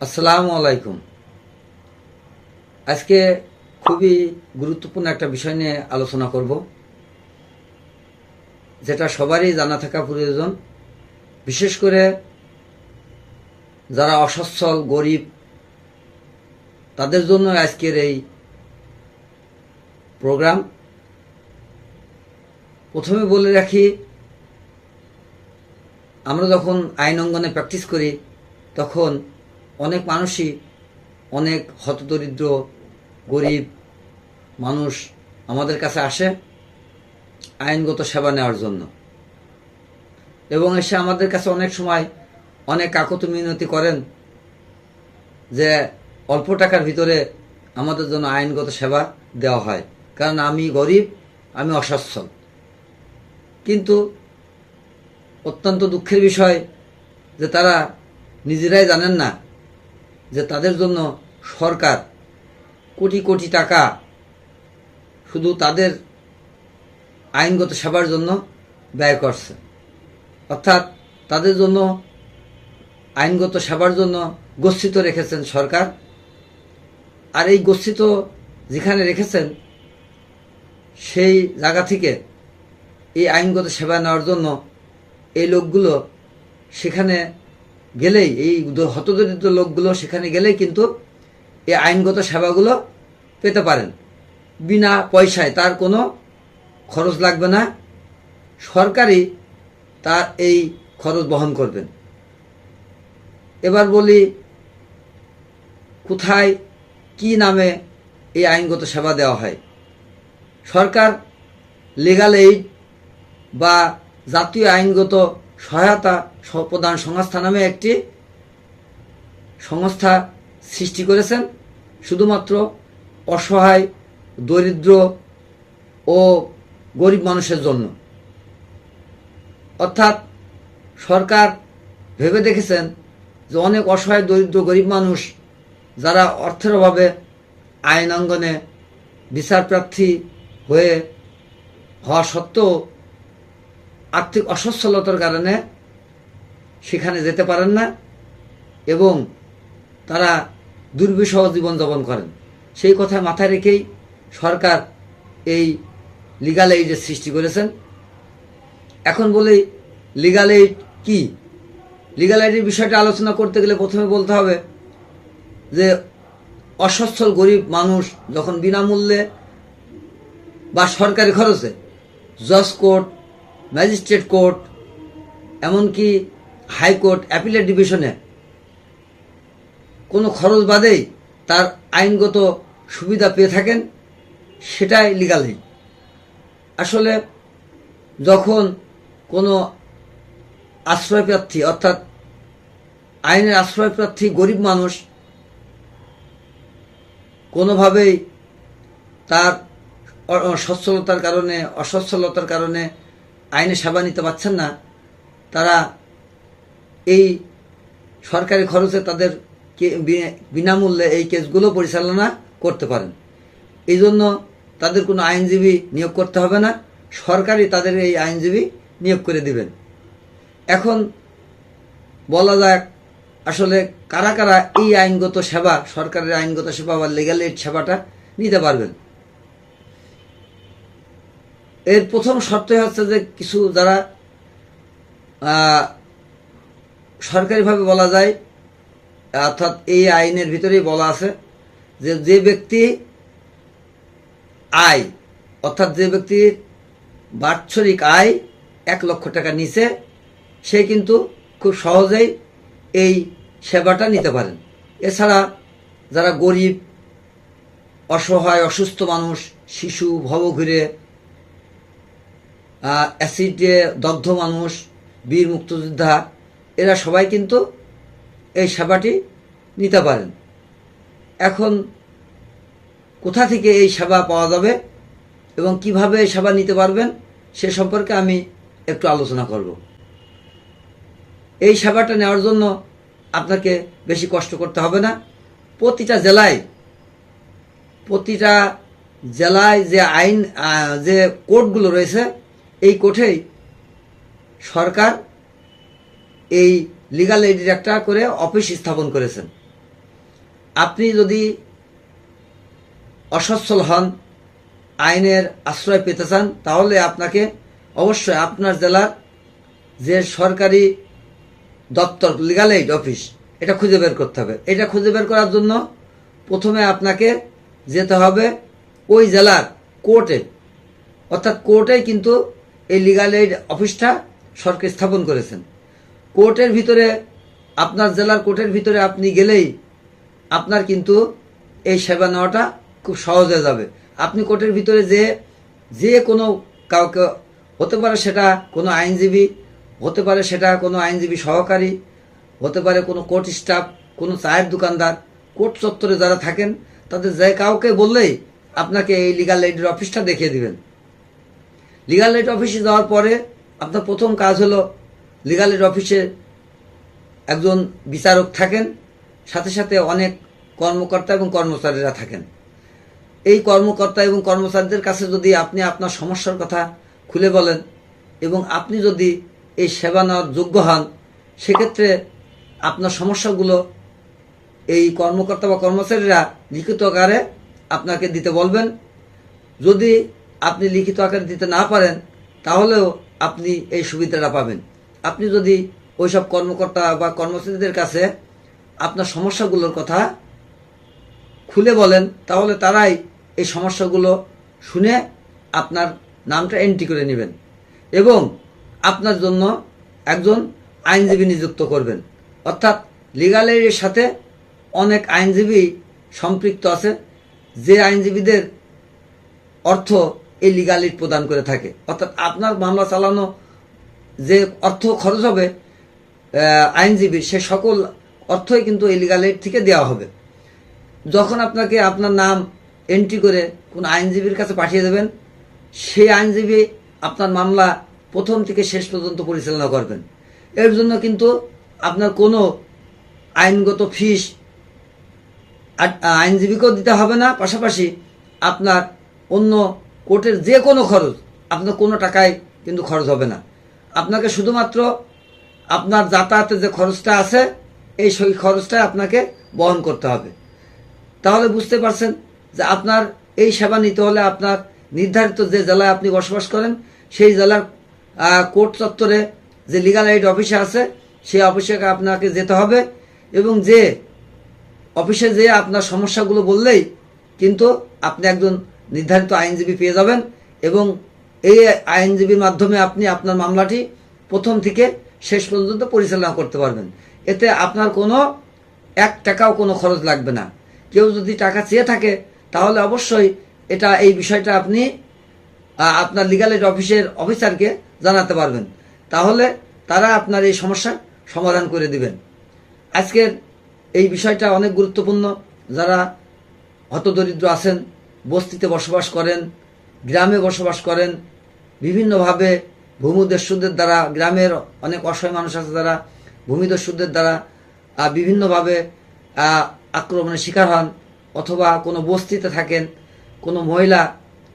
আসসালামু আলাইকুম। আজকে খুবই গুরুত্বপূর্ণ একটা বিষয় নিয়ে আলোচনা করব, যেটা সবারই জানা থাকা প্রয়োজন। বিশেষ করে যারা অসচ্ছল, গরিব, তাদের জন্য আজকের এই প্রোগ্রাম। প্রথমে বলে রাখি, আমরা যখন আইন অঙ্গনে প্র্যাকটিস করি, তখন অনেক মানুষই, অনেক হতদরিদ্র, গরিব মানুষ আমাদের কাছে আসে আইনগত সেবা নেওয়ার জন্য। এবং এসে আমাদের কাছে অনেক সময় অনেক কাকত মিনতি করেন যে অল্প টাকার ভিতরে আমাদের জন্য আইনগত সেবা দেওয়া হয়। কারণ আমি গরিব, আমি অসচ্ছল। কিন্তু অত্যন্ত দুঃখের বিষয় যে তারা নিজেরাই জানেন না যে তাদের জন্য সরকার কোটি কোটি টাকা শুধু তাদের আইনগত সেবার জন্য ব্যয় করছে। অর্থাৎ তাদের জন্য আইনগত সেবার জন্য গচ্ছিত রেখেছেন সরকার। আর এই গচ্ছিত যেখানে রেখেছেন, সেই জায়গা থেকে এই আইনগত সেবা নেওয়ার জন্য এই লোকগুলো সেখানে গেলেই, এই হতদরিদ্র লোকগুলো সেখানে গেলেই কিন্তু এই আইনগত সেবাগুলো পেতে পারেন। বিনা পয়সায় তার কোনো খরচ লাগবে না। সরকারই তার এই খরচ বহন করবেন। এবার বলি, কোথায়, কি নামে এই আইনগত সেবা দেওয়া হয়? সরকার লিগাল এইড বা জাতীয় আইনগত সহায়তা প্রদান সংস্থা নামে একটি সংস্থা সৃষ্টি করেছেন। শুধুমাত্র অসহায়, দরিদ্র ও গরিব মানুষের জন্য। অর্থাৎ সরকার ভেবে দেখেছেন যে অনেক অসহায়, দরিদ্র, গরিব মানুষ যারা অর্থের অভাবে আইন অঙ্গনে বিচার প্রার্থী হয়ে হওয়া সত্ত্বেও আর্থিক অসচ্ছলতার কারণে সেখানে যেতে পারেন না এবং তারা দুর্বিষহ জীবনযাপন করেন। সেই কথা মাথায় রেখেই সরকার এই লিগাল এইডের সৃষ্টি করেছেন। এখন বলি লিগাল এইড কি? লিগাল এইডের বিষয়টা আলোচনা করতে গেলে প্রথমে বলতে হবে যে, অসচ্ছল গরিব মানুষ যখন বিনামূল্যে বা সরকারি খরচে জজ কোর্ট ম্যাজিস্ট্রেট কোর্ট, এমনকি হাইকোর্ট অ্যাপিলেট ডিভিশনে। কোনো খরচ বাদেই তার আইনগত সুবিধা পেয়ে থাকেন, সেটাই লিগাল আসলে যখন কোনো আশ্রয়প্রার্থী, অর্থাৎ আইনের আশ্রয়প্রার্থী গরিব মানুষ কোনোভাবেই তার সচ্ছলতার কারণে, অসচ্ছলতার কারণে আইনে সেবা নিতে পারছেন না, তারা এই সরকারি খরচে তাদের বিনামূল্যে এই কেসগুলো পরিচালনা করতে পারেন। এই জন্য তাদের কোনো আইনজীবী নিয়োগ করতে হবে না, সরকারই তাদের এই আইনজীবী নিয়োগ করে দিবেন। এখন বলা যাক আসলে কারা কারা এই আইনগত সেবা, সরকারের আইনগত সেবা বা লিগাল এইড সেবাটা নিতে পারবেন। এর প্রথম শর্তই হচ্ছে যে কিছু যারা সরকারিভাবে বলা যায়, অর্থাৎ এই আইনের ভিতরেই বলা আছে যে যে ব্যক্তি আয়, অর্থাৎ যে ব্যক্তির বাৎসরিক আয় এক লক্ষ টাকা নিচে সে কিন্তু খুব সহজেই এই সেবাটা নিতে পারেন। এছাড়া যারা গরিব, অসহায়, অসুস্থ মানুষ, শিশু, ভবঘুরে অ্যাসিডে দগ্ধ মানুষ, বীর মুক্তিযোদ্ধা, এরা সবাই কিন্তু এই সেবাটি নিতে পারেন। এখন কোথা থেকে এই সেবা পাওয়া যাবে এবং কীভাবে এই সেবা নিতে পারবেন, সে সম্পর্কে আমি একটু আলোচনা করব। এই সেবাটা নেওয়ার জন্য আপনাকে বেশি কষ্ট করতে হবে না। প্রতিটা জেলায় প্রতিটা জেলায় যে আইন যে কোর্টগুলো রয়েছে এই কোর্টেই সরকার এই লিগাল এইডের একটা করে অফিস স্থাপন করেছেন। আপনি যদি অসচ্ছল হন, আইনের আশ্রয় পেতে চান, তাহলে আপনাকে অবশ্যই আপনার জেলার যে সরকারি দপ্তর লিগাল এইড অফিস এটা খুঁজে বের করতে হবে। এটা খুঁজে বের করার জন্য প্রথমে আপনাকে যেতে হবে ওই জেলার কোর্টে অর্থাৎ কোর্টেই কিন্তু এই লিগাল এইড অফিসটা সরকার স্থাপন করেছেন। কোর্টের ভিতরে, আপনার জেলার কোর্টের ভিতরে আপনি গেলেই আপনার কিন্তু এই সেবা নেওয়াটা খুব সহজ হয়ে যাবে। আপনি কোর্টের ভিতরে যে যে কোনো কাউকে, হতে পারে সেটা কোনো আইনজীবী, হতে পারে সেটা কোনো আইনজীবী সহকারী, হতে পারে কোনো কোর্ট স্টাফ, কোনো চায়ের দোকানদার, কোর্ট চত্বরে যারা থাকেন, তাদের যে কাউকে বললেই আপনাকে এই লিগাল এইডের অফিসটা দেখিয়ে দিবেন। লিগাল এইড অফিসে যাওয়ার পরে আপনার প্রথম কাজ হলো লিগাল এইড অফিসে একজন বিচারক থাকেন, সাথে সাথে অনেক কর্মকর্তা এবং কর্মচারীরা থাকেন। এই কর্মকর্তা এবং কর্মচারীদের কাছে যদি আপনি আপনার সমস্যার কথা খুলে বলেন এবং আপনি যদি এই সেবা নেওয়ার যোগ্য হন, সেক্ষেত্রে আপনার সমস্যাগুলো এই কর্মকর্তা বা কর্মচারীরা লিখিত আকারে আপনাকে দিতে বলবেন। যদি আপনি লিখিত আকারে দিতে না পারেন, তাহলেও আপনি এই সুবিধাটা পাবেন। আপনি যদি ওইসব কর্মকর্তা বা কর্মচারীদের কাছে আপনার সমস্যাগুলোর কথা খুলে বলেন, তাহলে তারাই এই সমস্যাগুলো শুনে আপনার নামটা এন্ট্রি করে নেবেন এবং আপনার জন্য একজন আইনজীবী নিযুক্ত করবেন। অর্থাৎ লিগাল এইডের সাথে অনেক আইনজীবী সম্পৃক্ত আছে। যে আইনজীবীদের অর্থ এই লিগাল এইড প্রদান করে থাকে। অর্থাৎ আপনার মামলা চালানো যে অর্থ খরচ হবে আইনজীবীর সে সকল অর্থই কিন্তু এই লিগাল এইড থেকে দেওয়া হবে। যখন আপনাকে আপনার নাম এন্ট্রি করে কোন আইনজীবীর কাছে পাঠিয়ে দেবেন, সেই আইনজীবী আপনার মামলা প্রথম থেকে শেষ পর্যন্ত পরিচালনা করবেন। এর জন্য কিন্তু আপনার কোনো আইনগত ফিস আইনজীবীকেও দিতে হবে না, পাশাপাশি আপনার অন্য কোর্টের যে কোনো খরচ, আপনার কোনো টাকায় কিন্তু খরচ হবে না। আপনাকে শুধুমাত্র আপনার যাতায়াতের যে খরচটা আছে, এই সেই খরচটা আপনাকে বহন করতে হবে। তাহলে বুঝতে পারছেন যে আপনার এই সেবা নিতে হলে আপনার নির্ধারিত যে জেলায় আপনি বসবাস করেন, সেই জেলার কোর্ট চত্বরে যে লিগাল এইড অফিসে আছে, সেই অফিসে আপনাকে যেতে হবে এবং যে অফিসে যেয়ে আপনার সমস্যাগুলো বললেই কিন্তু আপনি একজন নির্ধারিত আইনজীবী পেয়ে যাবেন এবং এই আইনজীবীর মাধ্যমে আপনি আপনার মামলাটি প্রথম থেকে শেষ পর্যন্ত পরিচালনা করতে পারবেন। এতে আপনার কোনো এক টাকাও কোনো খরচ লাগবে না। কেউ যদি টাকা চেয়ে থাকে, তাহলে অবশ্যই এটা, এই বিষয়টা আপনি আপনার লিগাল এইড অফিসের অফিসারকে জানাতে পারবেন। তাহলে তারা আপনার এই সমস্যার সমাধান করে দিবেন। আজকের এই বিষয়টা অনেক গুরুত্বপূর্ণ। যারা হতদরিদ্র আছেন বস্তিতে বসবাস করেন, গ্রামে বসবাস করেন, বিভিন্নভাবে ভূমিদস্যুদের দ্বারা, গ্রামের অনেক অসহায় মানুষ আছে যারা ভূমিদস্যুদের দ্বারা বিভিন্নভাবে আক্রমণের শিকার হন, অথবা কোনো বস্তিতে থাকেন, কোনো মহিলা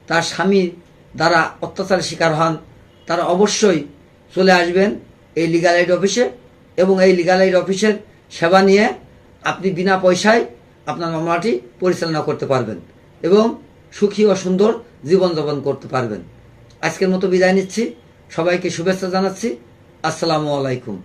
তার স্বামী দ্বারা অত্যাচারের শিকার হন, তারা অবশ্যই চলে আসবেন এই লিগাল এইড অফিসে এবং এই লিগাল এইড অফিসের সেবা নিয়ে আপনি বিনা পয়সায় আপনার মামলাটি পরিচালনা করতে পারবেন। এবং সুখী ও সুন্দর জীবনযাপন করতে পারবেন। আজকের মতো বিদায় নিচ্ছি। সবাইকে শুভেচ্ছা জানাচ্ছি। আসসালামু আলাইকুম।